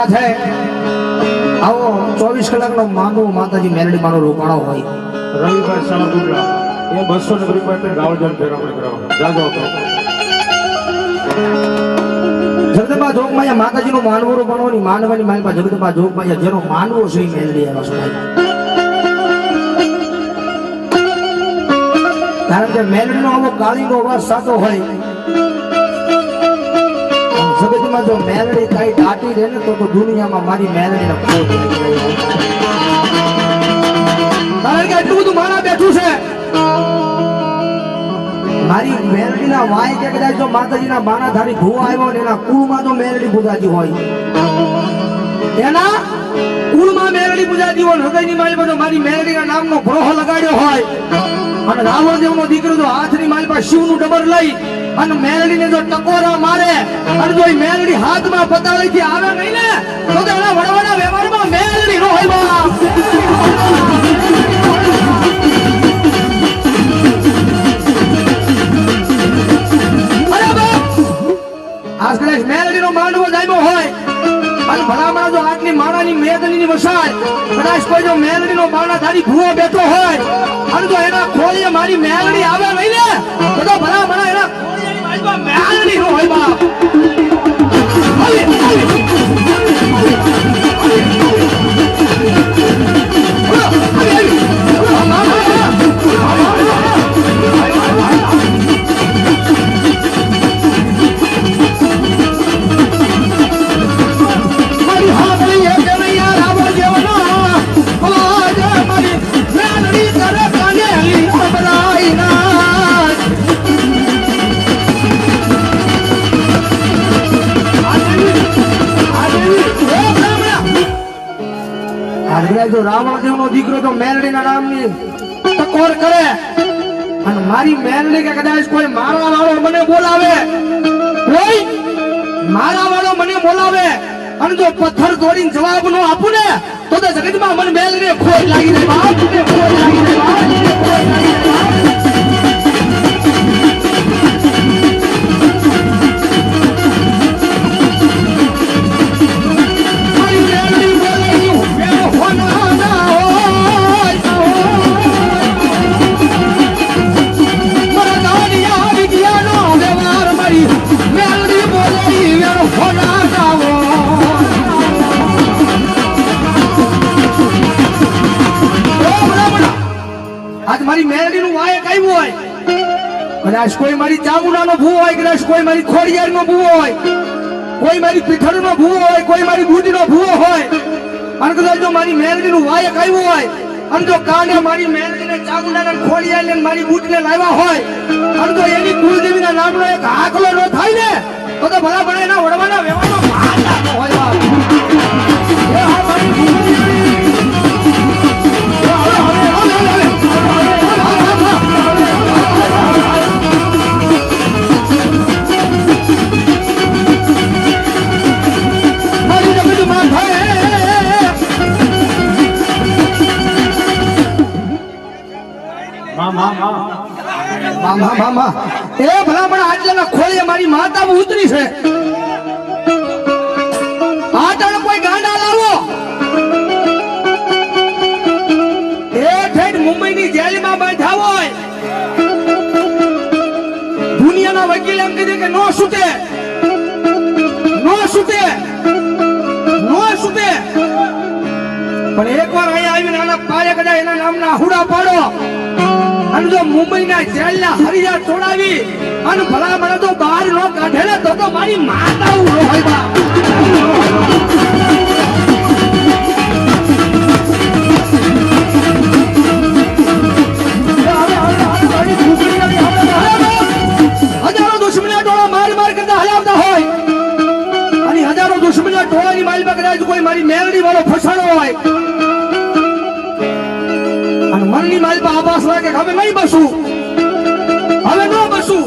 માથે આવો ચોવીસ કલાકનો માંગો માતાજી મેલડી મારો રોકાણો હોય. રવિભાઈ ગુગલા. એ બસો ને રૂપિયા ગાવજન ફેરવણી કરાવો જાજો. જગદંબા જોગમાં માતાજીનું માનવું રોકાણો માનવાની મારી પાસે જગદંબા જોગમાં જેનો માનવો છે એ મેલડી આવ્યા છે કારણ કે મેલડીનો આવો કાળીનો અવાજ સાચો હોય. મેલડી કઈ દાટી રહે ને તો તો દુનિયામાં મારી મેલડીનો ખોટ કારણ કે એટલું બધું મારા બેઠું છે. મારી મેલડીના વાય કે કદાચ જો માતાજીના બાણા ધારી ભૂવા આવ્યો ને એના કુળમાં તો મેલડી પૂજાતી હોય. એના કુળમાં મેલડી પૂજાતી હોય હૃદયની મારી બધો મારી મેલડીના નામનો ગ્રહ લગાડ્યો હોય અને રાવણદેવનો દીકરો જો હાથની પાસે શિવનું ડબર લઈ અને મેલડીને જો ટકોરા મારે અને જો મેલડી હાથમાં પતાળીથી આવે નહીં ને, તો એના વડવાના વ્યવહારમાં મેલડી નો હોય કદાચ મેલડીનો માંડવો જામ્યો હોય અને ભલામણા જો આટલી માણાની મેદનીની વસાય, કદાચ કોઈ જો મેલડીનો બાણાધારી ભૂવો બેઠો હોય, અને એના ખોળીએ મારી મેલડી આવે નહીં ને, તો તો એના ಮ್ಯಾಲ ನೀನು ಹೋಯ್ಬಾ આજના જો રાવણદેવનો દીકરો તો મેલડીના નામની ટકોર કરે. અને મારી મેલડી કે કદાચ કોઈ મારવા વાળો મને બોલાવે, કોઈ મારા વાળો મને બોલાવે, અને જો પથ્થર તોડીને જવાબ નો આપું ને, તો જગતમાં મને મેલડી ખોટ લાગી જાય ખોટ લાગી જાય. આજ મારી મેલડી નું વાયક આવ્યું હોય. કદાચ કોઈ મારી ચામુંડાનો ભૂ હોય કદાચ કોઈ મારી ખોડિયાર નો ભૂવો હોય. કોઈ મારી પીઠળ નો ભૂવો હોય, કોઈ મારી બુટી નો ભૂવો હોય. અને કદાચ જો મારી મેલડી નું વાયક આવ્યું હોય, અને જો કાંડે મારી મેલડી ને ચામુંડા ને ખોડિયાર ને મારી બુટ ને લાવ્યા હોય, અને જો એની કુલદેવી ના નામનો એક આકલો ન થાય ને, તો ભલા ભલા એના વડવાના વ્યવહારમાં મામા માં એ ભલામણ આટલાના ખોળે મારી માતા ઉતરી છે. આટણ કોઈ ગાંડા લાવો. એ ઠેઠ મુંબઈની જેલમાં બાંધ્યા હોય. દુનિયાના વકીલ એમ કીધું કે નો સુતે નો સુતે નો સુતે પણ એકવાર અહીંયા આવીને આના પાયે કદાચ એના નામના હુડા પાડો. અને જો મુંબઈના જેલના હરિયા તોડાવી અને ભલા મને તો બહાર નો કાઢે તો તો મારી માતા ઊભો હોય બા. આભાસ લાગે હવે નહીં બસું. હવે ન બસું.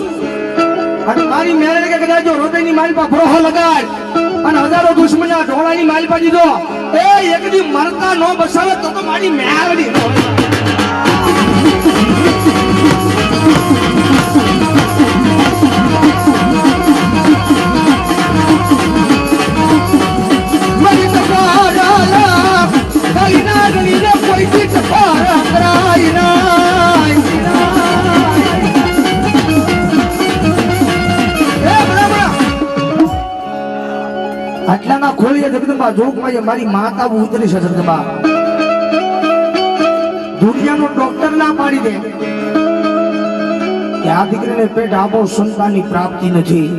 અને મારી મેળે કે કદાચ જો હૃદયની માલ પર ભરોહો લગાય અને હજારો દુશ્મના ઢોળાની માલ પર દીધો, એ એક દી મરતા ન બસાવે તો તો મારી મેળડી ખોલીએ જગદંબા જોગમાં મારી માતા ઉતરી છે જગદંબા દુનિયાનો ડોક્ટર ના પાડી દે. કે આ દીકરીને પેટ આપો સંતાનની પ્રાપ્તિ નથી.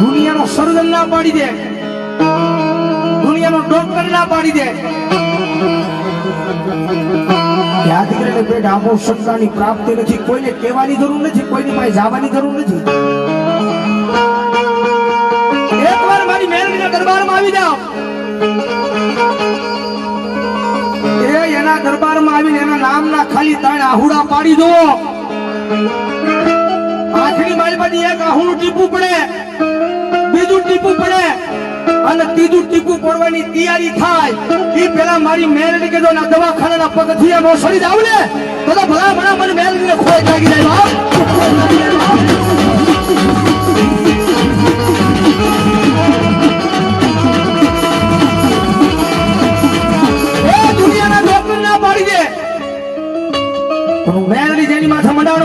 દુનિયાનો સર્જન ના પાડી દે. દુનિયાનો ડોક્ટર ના પાડી દે. કે આ દીકરીને જાઓ. એ એના દરબારમાં આવીને એના નામના ખાલી ત્રણ આહુડા પાડી દો આખરી મારી પાસે એક આહુડું ટીપું પડે, બીજું ટીપું પડે અને ત્રીજું ટીપું પડવાની તૈયારી થાય. એ પેલા મારી મેરેજ કે જો ના દવાખાનાના પગથિયા માં સડી જાવ ને, તો તો ભલા ભલા મને મેરેજ ને ખોય લાગી જાય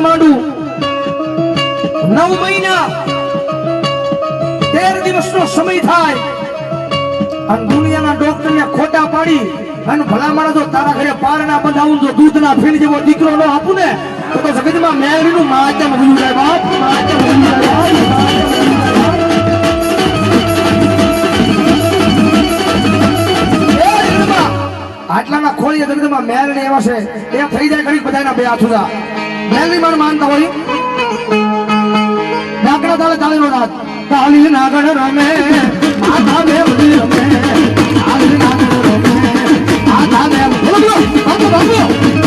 માંડું. નવ મહિના, તેર દિવસનો સમય થાય. અને દુનિયાના ડોક્ટર ને ખોટા પાડી અને ભલા માણસ જો તારા ઘરે પારના બંધાવું જો દૂધના ફીણ જેવો દીકરો ન આપું ને તો તો જગતમાં મેરી નું માધ્યમ ભૂલું જાય બાપ. એ જગદંબા, આટલાના ખોળીએ જગદંબા મેલડી એવા છે એ થઈ જાય ઘણી બધાના બે હાથુદા મેલડી માન માનતા હોય? નાગડા તાળે તાળી નો નાદ નાગણ રમે માથા મેલડી રમે તાળી નાગણ રમે માતા મેલ બોલો બોલો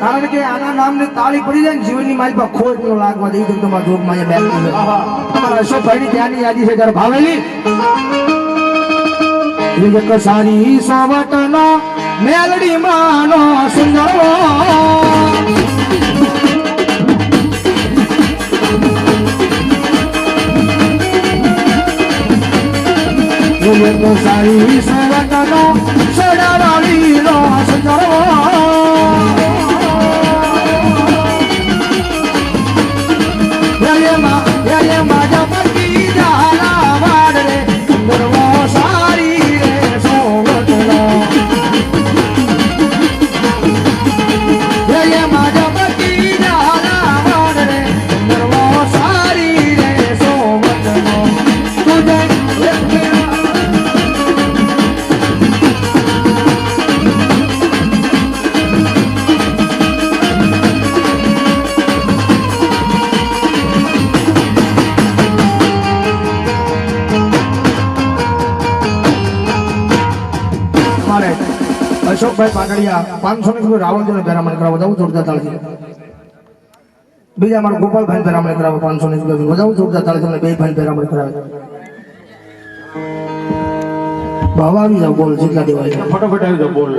કારણ કે આના નામની તાળી પડી જાય ને જીવનની મારી પાસે ખોટ નો લાગવા દઈ દઉં તમારા જોગમાં એ મેલડી છે. તમારા અશોકભાઈની ત્યાંની યાદી છે ત્યારે ભાવેલી. એક સારી સોવટનો મેલડી માનો સુંદરવો સોવટનો સડાવાળી નો સુંદરવો. યયમાં મારે અશોકભાઈ પાટડિયા પાંચસો ને કિલો રાવણજીને પેરામણ કરાવો જવું જોરદાર તાળજી બીજા મારા ગોપાલભાઈ ભેરામણ કરાવો પાંચસો ને વધાવું જોરદાર તાળજી તમને બે ભાઈ પેરામણ કરાવે. ભાવ આવી જાવ બોલ જેટલા દેવાય. ફટાફટ આવી જાવ બોલ.